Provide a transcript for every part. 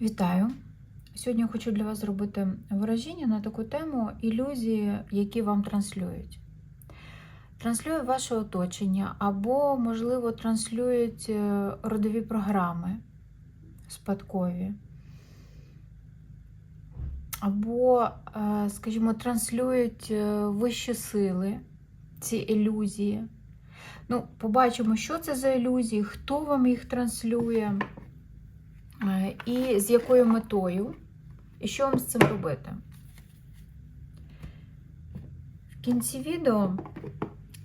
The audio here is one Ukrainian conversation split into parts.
Вітаю! Сьогодні я хочу для вас зробити вираження на таку тему ілюзії, які вам транслюють. Транслює ваше оточення, або, можливо, транслюють е, родові програми спадкові, або, е, скажімо, транслюють е, вищі сили, ці ілюзії. Ну, побачимо, що це за ілюзії, хто вам їх транслює. Е, І з якою метою, і що вам з цим робити. В кінці відео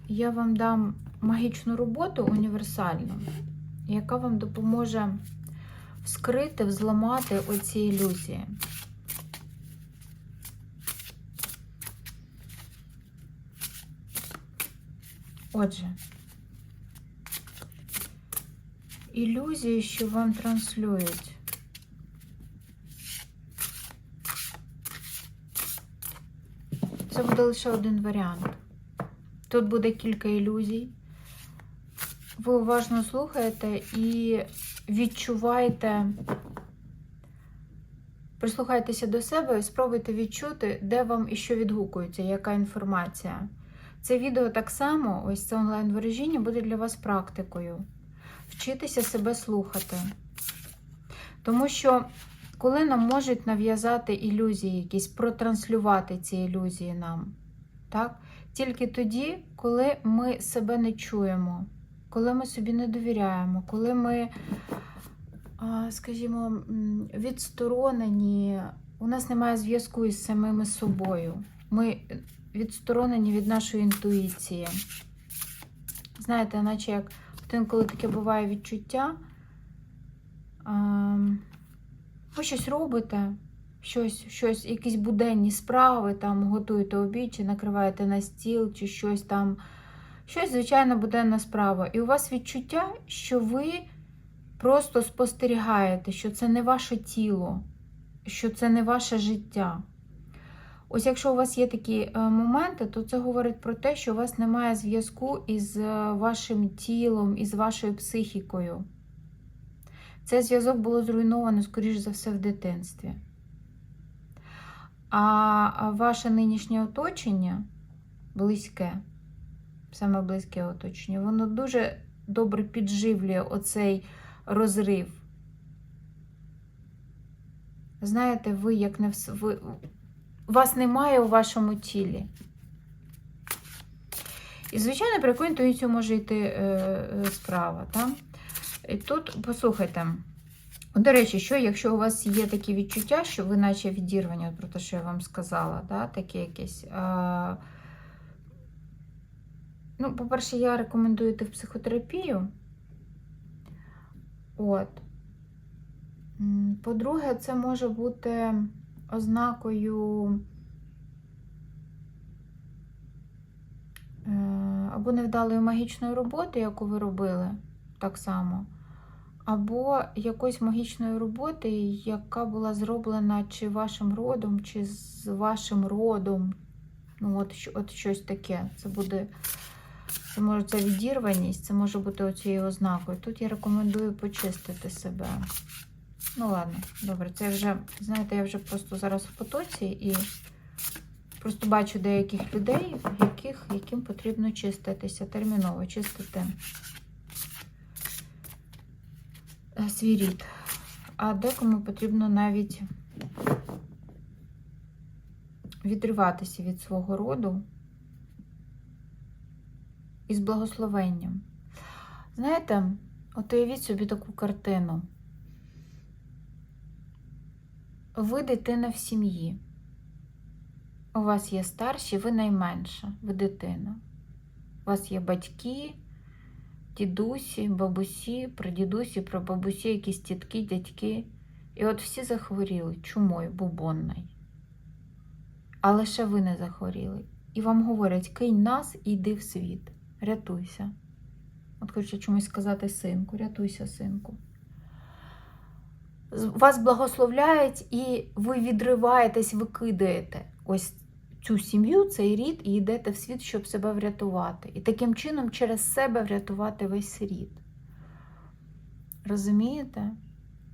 я вам дам магічну роботу універсальну, яка вам допоможе вскрити, взламати оці ілюзії. Отже, ілюзії, що вам транслюють. Це буде лише один варіант. Тут буде кілька ілюзій. Ви уважно слухаєте і відчуваєте, прислухайтеся до себе і спробуйте відчути, де вам і що відгукується, яка інформація. Це відео так само, ось це онлайн-вираження, буде для вас практикою. Вчитися себе слухати. Тому що, коли нам можуть нав'язати ілюзії, якісь протранслювати ці ілюзії нам, так? тільки тоді, коли ми себе не чуємо, коли ми собі не довіряємо, коли ми, скажімо, відсторонені, у нас немає зв'язку із самими собою. Ми відсторонені від нашої інтуїції. Знаєте, наче як інколи таке буває відчуття. ем, Ви щось робите, щось, щось, якісь буденні справи, там готуєте обід, чи накриваєте на стіл, чи щось там. Щось, звичайно, буденна справа. І у вас відчуття, що ви просто спостерігаєте, що це не ваше тіло, що це не ваше життя. Ось якщо у вас є такі е, моменти, то це говорить про те, що у вас немає зв'язку із е, вашим тілом, із вашою психікою. Цей зв'язок було зруйновано, скоріш за все, в дитинстві. А ваше нинішнє оточення близьке, саме близьке оточення, воно дуже добре підживлює оцей розрив. Знаєте, ви як не вс... ви... вас немає у вашому тілі. І, звичайно, про яку інтуїцію може йти е, е, справа. Так? І тут, послухайте, до речі, що, якщо у вас є такі відчуття, що ви наче відірвані, про те, що я вам сказала, да, таке якесь. А, ну, по-перше, я рекомендую йти в психотерапію. От. По-друге, це може бути ознакою е, або невдалої магічної роботи, яку ви робили, так само, або якоїсь магічної роботи, яка була зроблена чи вашим родом, чи з вашим родом. Ну, от, от щось таке. Це буде. Це може це відірваність, це може бути оцією ознакою. Тут я рекомендую почистити себе. Ну, ладно, добре, це вже, знаєте, я вже просто зараз в потоці і просто бачу деяких людей, яких, яким потрібно чиститися, терміново чистити е, свій рід. А декому потрібно навіть відриватися від свого роду із благословенням. Знаєте, от уявіть собі таку картину. Ви дитина в сім'ї. У вас є старші, ви найменша, ви дитина. У вас є батьки, дідусі, бабусі, прадідусі, прабабусі, якісь тітки, дядьки. І от всі захворіли чумою бубонною. А лише ви не захворіли. І вам говорять, кинь нас і йди в світ. Рятуйся. От хочу чомусь сказати синку, рятуйся, синку. Вас благословляють, і ви відриваєтесь, ви кидаєте ось цю сім'ю, цей рід, і йдете в світ, щоб себе врятувати. І таким чином через себе врятувати весь рід. Розумієте?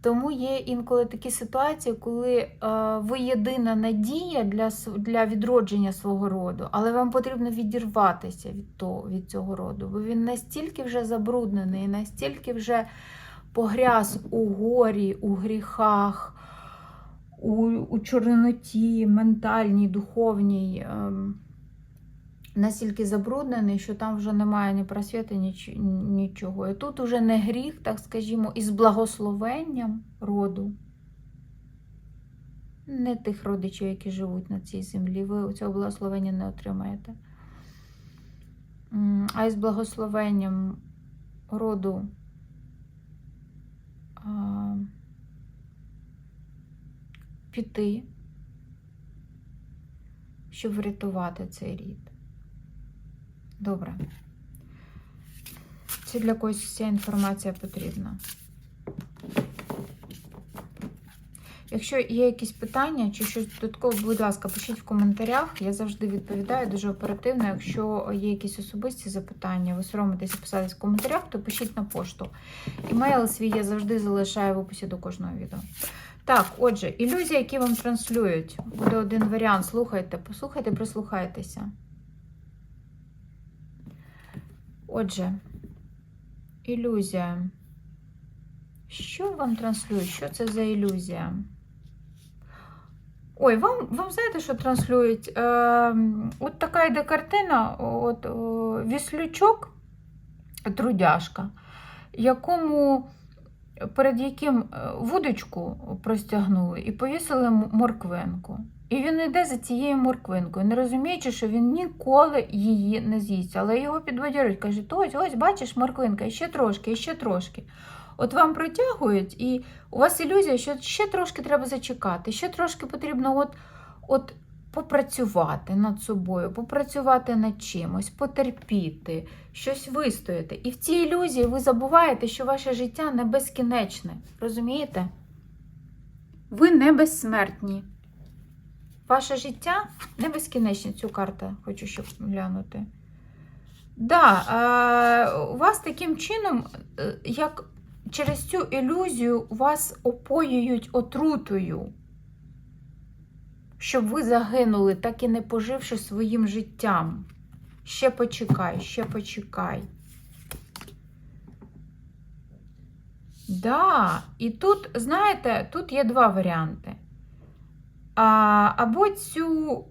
Тому є інколи такі ситуації, коли е, ви єдина надія для, для відродження свого роду, але вам потрібно відірватися від, того, від цього роду, бо він настільки вже забруднений, настільки вже погряз у горі, у гріхах, у, у чорноті, ментальній, духовній. ем, настільки забруднений, що там вже немає ні просвіти, ніч, нічого. І тут уже не гріх, так скажімо, із благословенням роду. Не тих родичів, які живуть на цій землі. Ви цього благословення не отримаєте. А із благословенням роду. Піти, щоб врятувати цей рід. Добре. Чи для когось ця інформація потрібна? Якщо є якісь питання чи щось додатково, будь ласка, пишіть в коментарях. Я завжди відповідаю дуже оперативно. Якщо є якісь особисті запитання, ви соромитеся писати в коментарях, то пишіть на пошту. Імейл свій я завжди залишаю в описі до кожного відео. Так, отже, ілюзії, які вам транслюють. Буде один варіант. Слухайте, послухайте, прислухайтеся. Отже, ілюзія. Що вам транслюють? Що це за ілюзія? Ой, вам, вам знаєте, що транслюють? Е, от така йде картина, от о, віслючок, трудяшка, якому перед яким е, вудочку простягнули і повісили морквинку. І він йде за цією морквинкою, не розуміючи, що він ніколи її не з'їсть. Але його підбадьорюють, кажуть, ось, ось, бачиш, морквинка, ще трошки, ще трошки. От вам протягують, і у вас ілюзія, що ще трошки треба зачекати, ще трошки потрібно от, от попрацювати над собою, попрацювати над чимось, потерпіти, щось вистояти. І в цій ілюзії ви забуваєте, що ваше життя не безкінечне. Розумієте? Ви не безсмертні. Ваше життя не безкінечне. Цю карту хочу ще глянути. Да, е, у вас таким чином, е, як через цю ілюзію вас опоюють отрутою, щоб ви загинули, так і не поживши своїм життям. Ще почекай, ще почекай. Да, і тут, знаєте, тут є два варіанти. А, або цю.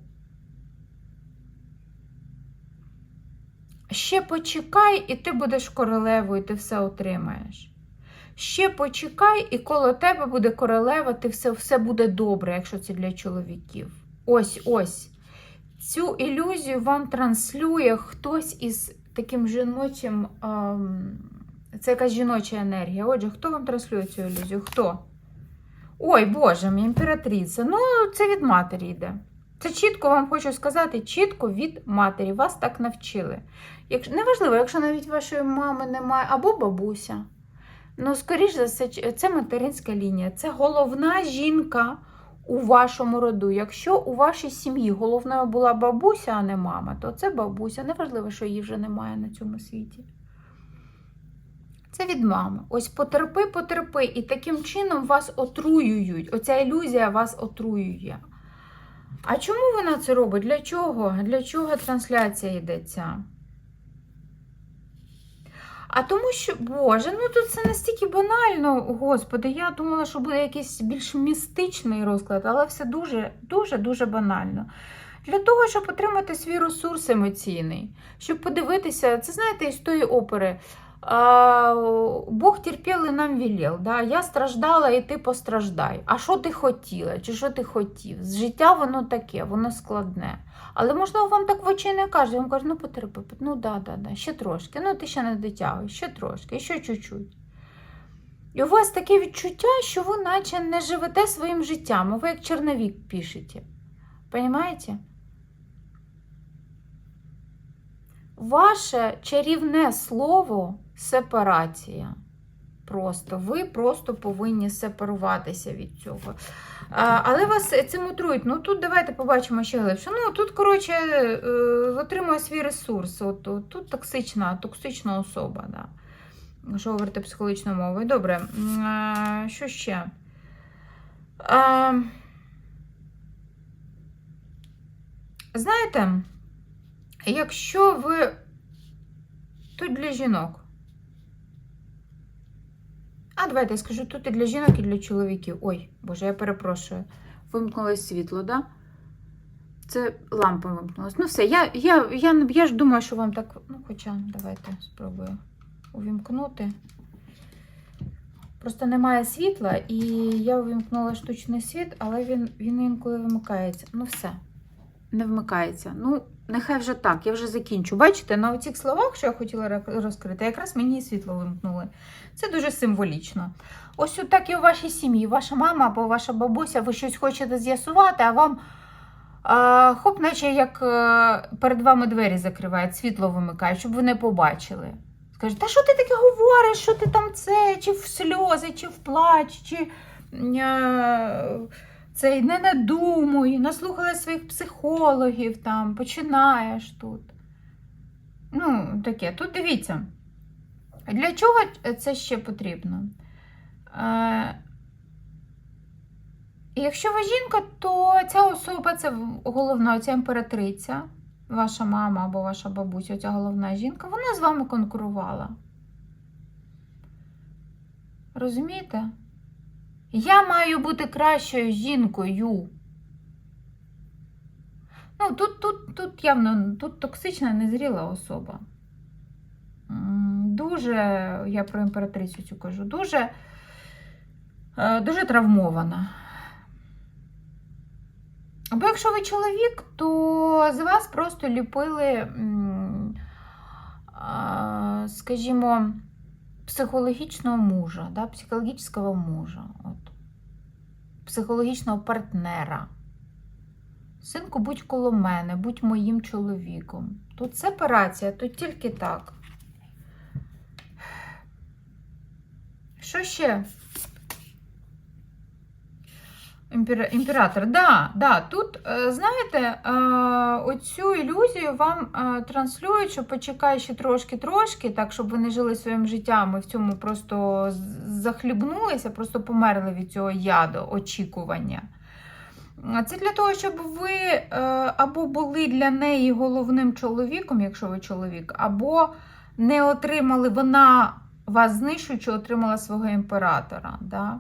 Ще почекай, і ти будеш королевою, ти все отримаєш. Ще почекай, і коло тебе буде королева, ти все, все буде добре, якщо це для чоловіків. Ось ось. Цю ілюзію вам транслює хтось із таким жіночим. ем, це якась жіноча енергія. Отже, хто вам транслює цю ілюзію? Хто? Ой, Боже мій, імператриця. Ну, це від матері йде. Це чітко вам хочу сказати, чітко від матері. Вас так навчили. Якщо, неважливо, якщо навіть вашої мами немає, або бабуся. Ну, скоріш за все, це материнська лінія. Це головна жінка у вашому роду. Якщо у вашій сім'ї головною була бабуся, а не мама, то це бабуся. Неважливо, що її вже немає на цьому світі. Це від мами. Ось потерпи, потерпи, і таким чином вас отруюють. Оця ілюзія вас отруює. А чому вона це робить? Для чого? Для чого трансляція йдеться? А тому що, Боже, ну тут це настільки банально, господи, я думала, що буде якийсь більш містичний розклад, але все дуже, дуже, дуже банально. Для того, щоб отримати свій ресурс емоційний, щоб подивитися, це знаєте, із тої опери. Бог терпів і нам велел. Да? Я страждала, і ти постраждай. А що ти хотіла? Чи що ти хотів? З життя воно таке, воно складне. Але можливо вам так в очі не кажуть. Вам кажуть, ну потерпи, ну да, да, да, ще трошки, ну ти ще не дотягуєш, ще трошки, ще чуть-чуть. І у вас таке відчуття, що ви наче не живете своїм життям, а ви як черновік пишете. Понимаете? Ваше чарівне слово сепарація. Просто ви просто повинні сепаруватися від цього. А, але вас цим отрують. Ну тут давайте побачимо ще глибше. Ну тут, коротше, е, отримує свій ресурс. От, от, тут токсична, токсична особа. Да. Що говорити психологічною мовою? Добре. А, Що ще? А, знаєте, якщо ви тут для жінок. А, давайте я скажу, тут і для жінок, і для чоловіків. Ой, боже, я перепрошую. Вимкнулось світло, да? Це лампа вимкнулась. Ну все, я, я, я, я ж думаю, що вам так. Ну, хоча, давайте спробую увімкнути. Просто немає світла, і я увімкнула штучний світ, але він, він інколи вимикається. Ну, все, не вмикається. Ну, нехай вже так, я вже закінчу. Бачите, на оцих словах, що я хотіла розкрити, якраз мені світло вимкнули. Це дуже символічно. Ось так і у вашій сім'ї. Ваша мама або ваша бабуся, ви щось хочете з'ясувати, а вам. А, хоп, наче як е, перед вами двері закривають, світло вимикають, щоб ви не побачили. Скажуть, та що ти таке говориш, що ти там це, чи в сльози, чи в плач, чи е, цей не надумуй, наслухала своїх психологів, там, починаєш тут. Ну, таке. Тут дивіться, для чого це ще потрібно? Е, Якщо ви жінка, то ця особа, це головна, ця імператриця, ваша мама або ваша бабуся, ця головна жінка, вона з вами конкурувала. Розумієте? Я маю бути кращою жінкою. Ну, тут, тут, тут явно тут токсична, незріла особа. Дуже, я про імператрицю цю кажу, дуже, е, дуже травмована. Або якщо ви чоловік, то з вас просто ліпили, скажімо, психологічного мужа, да, психологічного мужа, от, психологічного партнера. Синку, будь коло мене, будь моїм чоловіком. Тут сепарація, тут тільки так. Що ще? Імпера- Імператор, да, да. Тут, е, знаєте, е, оцю ілюзію вам е, транслюють, що почекай ще трошки-трошки, так, щоб ви не жили своїм життям і в цьому просто захлібнулися, просто померли від цього яду, очікування. Це для того, щоб ви або були для неї головним чоловіком, якщо ви чоловік, або не отримали, вона вас знищуючи, отримала свого імператора. Да?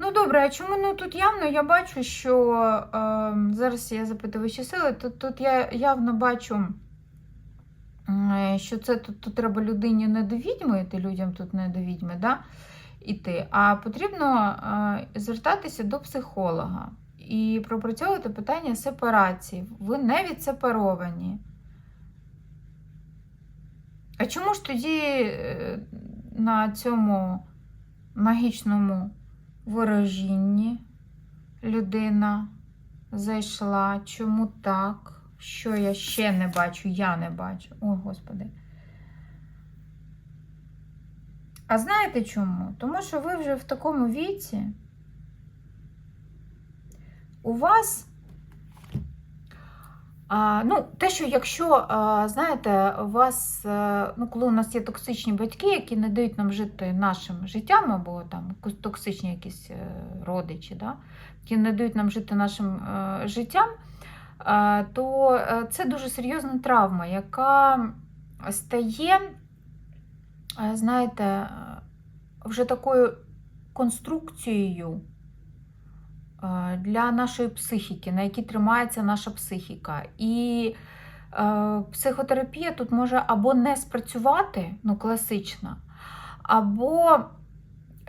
Ну, добре, а чому ну тут явно я бачу, що е, зараз я запитую сили, тут, тут я явно бачу, е, що це тут, тут треба людині не до відьми, йти людям тут не до відьми, да, іти, а потрібно е, звертатися до психолога і пропрацьовувати питання сепарації. Ви не відсепаровані. А чому ж тоді е, на цьому магічному ворожінні людина зайшла. Чому так? Що я ще не бачу? Я не бачу. О, Господи. А знаєте чому? Тому що ви вже в такому віці. У вас. Ну, те, що якщо, знаєте, у вас, е, ну, коли у нас є токсичні батьки, які не дають нам жити нашим життям, або там токсичні якісь е, родичі, да, які не дають нам жити нашим е, життям, то це дуже серйозна травма, яка стає, знаєте, вже такою конструкцією для нашої психіки, на якій тримається наша психіка. І е, психотерапія тут може або не спрацювати, ну, класична, або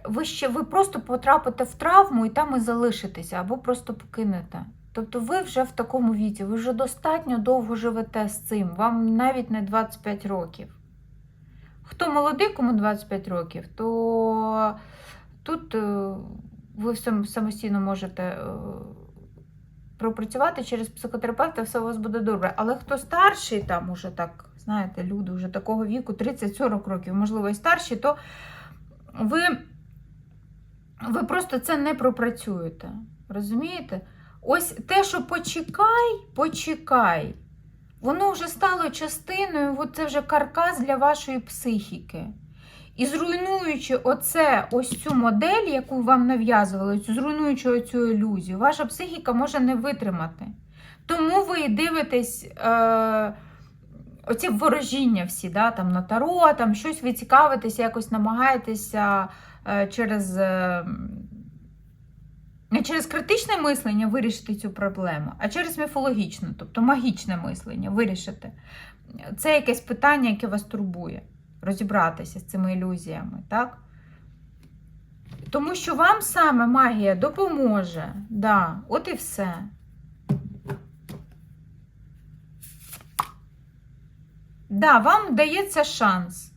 ви ще ви просто потрапите в травму і там і залишитеся, або просто покинете. Тобто ви вже в такому віці, ви вже достатньо довго живете з цим, вам навіть не 25 років. Хто молодий, кому 25 років, то тут е, ви сам- самостійно можете е, пропрацювати через психотерапевта, все у вас буде добре. Але хто старший, там уже так, знаєте, люди вже такого віку, 30-40 років, можливо, і старші, то ви, ви просто це не пропрацюєте. Розумієте? Ось те, що почекай, почекай. Воно вже стало частиною, це вже каркас для вашої психіки. І зруйнуючи оце, ось цю модель, яку вам нав'язували, зруйнуючи оцю ілюзію, ваша психіка може не витримати. Тому ви дивитесь е, оці ворожіння всі, да, там, на таро, там щось ви цікавитеся, якось намагаєтеся е, через. Е, не через критичне мислення вирішити цю проблему, а через міфологічне, тобто магічне мислення вирішити. Це якесь питання, яке вас турбує. Розібратися з цими ілюзіями, так? Тому що вам саме магія допоможе. Да, От і все. Да, вам дається шанс.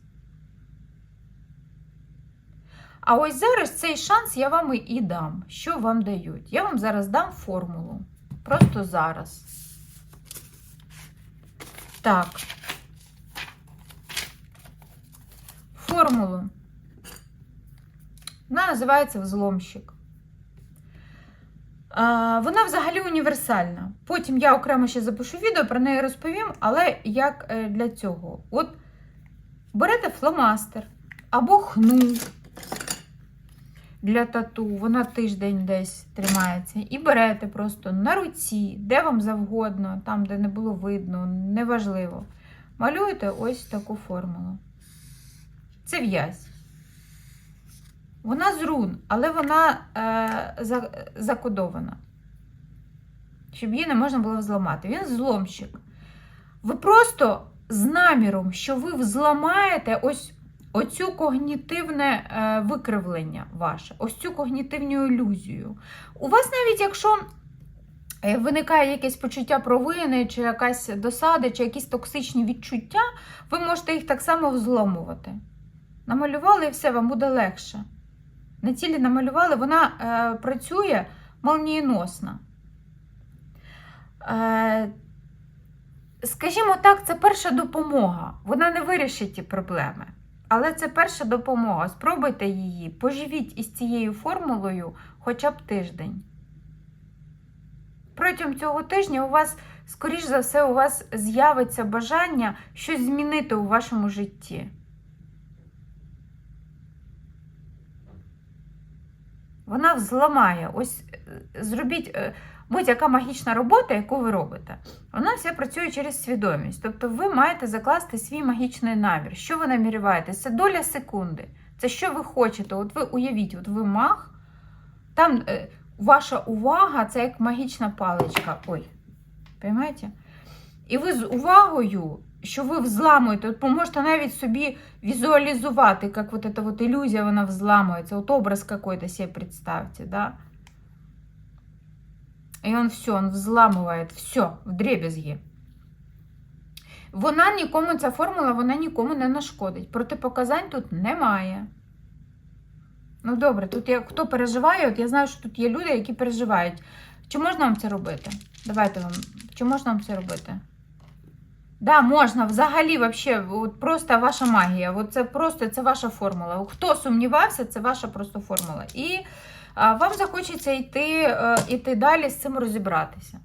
А ось зараз цей шанс я вам і дам. Що вам дають? Я вам зараз дам формулу. Просто зараз. Так. Формулу. Вона називається взломщик. Вона взагалі універсальна. Потім я окремо ще запишу відео, про неї розповім, але як е, для цього? От берете фломастер або хну для тату, вона тиждень десь тримається. І берете просто на руці, де вам завгодно, там, де не було видно, неважливо. Малюєте ось таку формулу. Це в'язь. Вона з рун, але вона е, за, закодована. Щоб її не можна було взламати. Він зломщик. Ви просто з наміром, що ви взламаєте ось оцю когнітивне е, викривлення ваше, ось цю когнітивну ілюзію. У вас навіть якщо е, виникає якесь почуття провини, чи якась досада, чи якісь токсичні відчуття, ви можете їх так само взломувати. Намалювали і все, вам буде легше. На цілі намалювали, вона е, працює молнієносно. Е, скажімо так, це перша допомога. Вона не вирішить ті проблеми. Але це перша допомога. Спробуйте її, поживіть із цією формулою хоча б тиждень. Протягом цього тижня у вас, скоріш за все, у вас з'явиться бажання щось змінити у вашому житті. Вона взламає. Ось е, зробіть е, будь-яка магічна робота, яку ви робите, вона вся працює через свідомість. Тобто ви маєте закласти свій магічний намір. Що ви наміряєте? Це доля секунди. Це що ви хочете. От ви уявіть, от ви маг, там е, ваша увага це як магічна паличка. Ой, розумієте? І ви з увагою, що ви взламуєте, от можете навіть собі візуалізувати, як вот эта вот ілюзія, вона взламується, от образ какой-то себе представьте, да? І он все, он взламує все в дребезги. Вона нікому, ця формула, вона нікому не нашкодить. Протипоказань тут немає. Ну, добре, тут я, хто переживає, от я знаю, що тут є люди, які переживають. Чи можна вам це робити? Давайте вам. Чи можна вам це робити? Да, можна. Взагалі, вообще, от просто ваша магія. От це просто це ваша формула. Хто сумнівався, це ваша просто формула. І а, вам захочеться йти, е, йти далі з цим розібратися.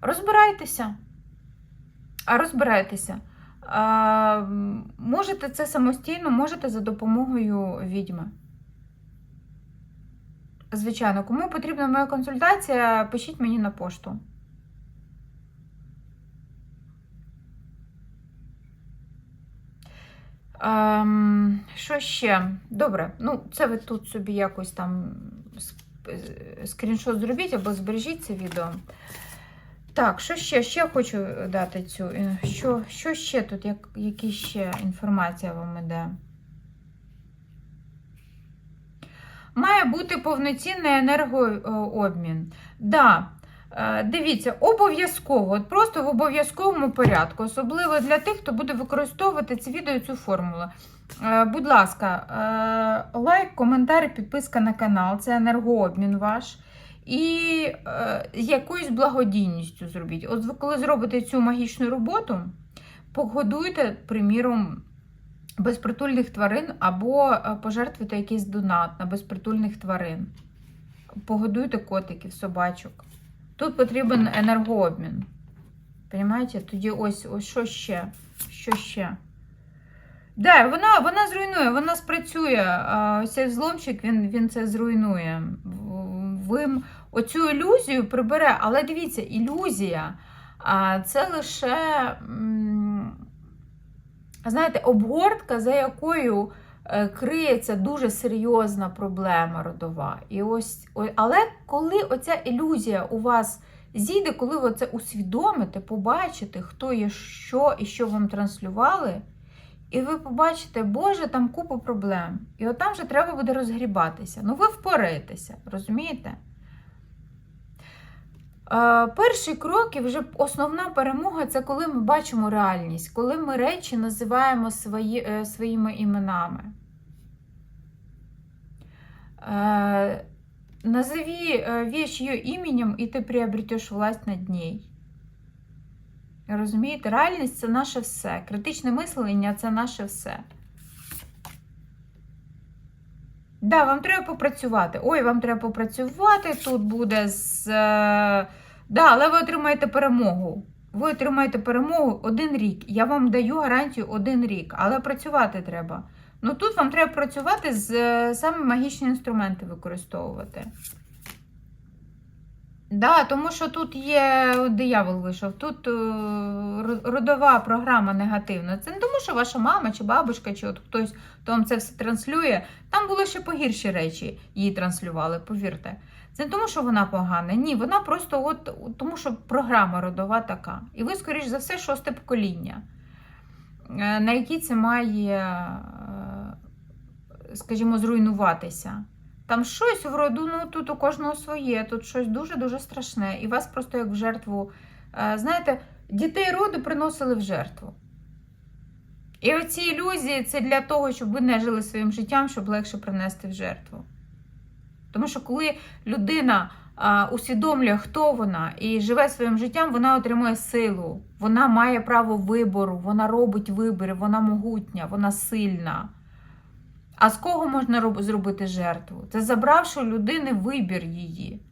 Розбирайтеся. А розбирайтеся. А, можете це самостійно, можете за допомогою відьми. Звичайно, кому потрібна моя консультація, пишіть мені на пошту. Ем, що ще? Добре, ну це ви тут собі якось там е, скріншот зробіть або збережіть це відео. Так, що ще? Ще хочу дати цю. е, Що, що ще тут? Як, які ще інформація вам іде? Має бути повноцінний енергообмін. Е, дивіться, обов'язково, просто в обов'язковому порядку, особливо для тих, хто буде використовувати це відео цю формулу. Е, Будь ласка, е, лайк, коментар, підписка на канал, це енергообмін ваш. І е, якоюсь благодійністю зробіть. От коли зробите цю магічну роботу, погодуйте, приміром, безпритульних тварин або е, пожертвуйте якийсь донат на безпритульних тварин. Погодуйте котиків, собачок. Тут потрібен енергообмін. Понимаєте? Тоді ось, ось що ще? Що ще? Да, вона, вона зруйнує, вона спрацює. Ось цей взломщик, він, він це зруйнує. Ви оцю ілюзію прибере, але дивіться, ілюзія це лише, знаєте, обгортка, за якою криється дуже серйозна проблема родова. І ось, але коли оця ілюзія у вас зійде, коли ви це усвідомите, побачите, хто є що і що вам транслювали. І ви побачите, Боже, там купа проблем. І от там вже треба буде розгрібатися. Ну, ви впораєтеся, розумієте? Е, перший крок і вже основна перемога це коли ми бачимо реальність, коли ми речі називаємо свої, е, своїми іменами. Е, назови э, вещь ее именем, и ты приобретешь власть над ней. Розумієте, реальність це наше все. Критичне мислення це наше все. Да, вам треба попрацювати. Ой, вам треба попрацювати. Тут буде з. Да, але ви отримаєте перемогу. Ви отримаєте перемогу один рік. Я вам даю гарантію один рік, але працювати треба. Ну тут вам треба працювати з е, саме магічні інструменти використовувати. Да, тому що тут є диявол вийшов, тут е, родова програма негативна. Це не тому, що ваша мама чи бабушка, чи от хтось хто вам це все транслює. Там були ще погірші речі, її транслювали, повірте. Це не тому, що вона погана. Ні, вона просто от тому, що програма родова така. І ви, скоріш за все, шосте покоління, е, на якій це має, е, скажімо, зруйнуватися. Там щось в роду, ну тут у кожного своє, тут щось дуже-дуже страшне. І вас просто як в жертву. е, Знаєте, дітей роду приносили в жертву. І оці ілюзії це для того, щоб ви не жили своїм життям, щоб легше принести в жертву. Тому що коли людина а, усвідомлює, хто вона, і живе своїм життям, вона отримує силу, вона має право вибору, вона робить вибір, вона могутня, вона сильна. А з кого можна роб- зробити жертву? Це забравши у людини вибір її,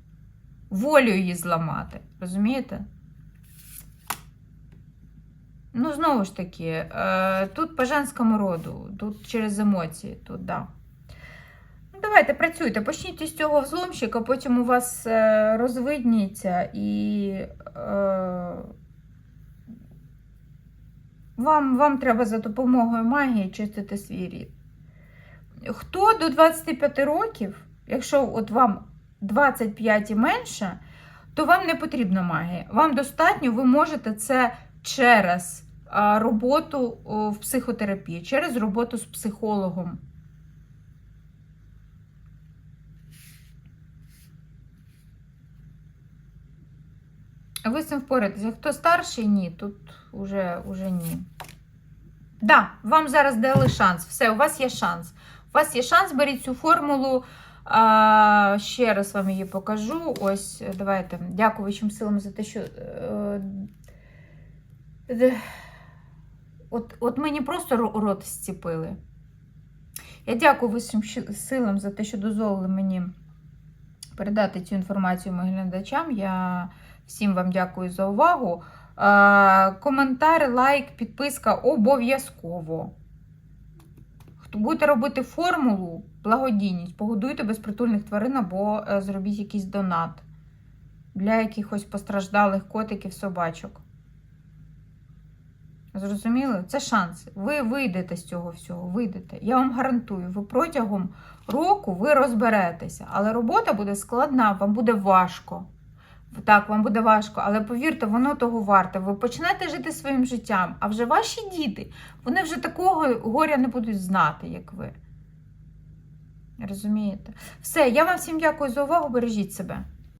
волю її зламати. Розумієте? Ну, знову ж таки, е, тут по женському роду, тут через емоції, тут да. Давайте працюйте, почніть із цього взломщика, потім у вас е, розвидніться і е, вам, вам треба за допомогою магії чистити свій рід. Хто до 25 років, якщо от вам 25 і менше, то вам не потрібна магія. Вам достатньо, ви можете це через роботу в психотерапії, через роботу з психологом. Ви з цим впораєтеся. Хто старший, ні, тут уже, уже ні. Да, вам зараз дали шанс. Все, у вас є шанс. У вас є шанс, беріть цю формулу. А, ще раз вам її покажу. Ось, давайте. Дякую вищим силам за те, що. е, де- От, от мені просто рот зціпили. Я дякую вищим силам за те, що дозволили мені передати цю інформацію моїм глядачам. Я всім вам дякую за увагу. Е, коментар, лайк, підписка обов'язково. Будете робити формулу, благодійність, погодуйте безпритульних тварин або е, зробіть якийсь донат для якихось постраждалих котиків, собачок. Зрозуміли? Це шанс. Ви вийдете з цього всього, вийдете. Я вам гарантую, ви протягом року ви розберетеся, але робота буде складна, вам буде важко. Так, вам буде важко, але повірте, воно того варте. Ви почнете жити своїм життям, а вже ваші діти, вони вже такого горя не будуть знати, як ви. Розумієте? Все, я вам всім дякую за увагу. Бережіть себе.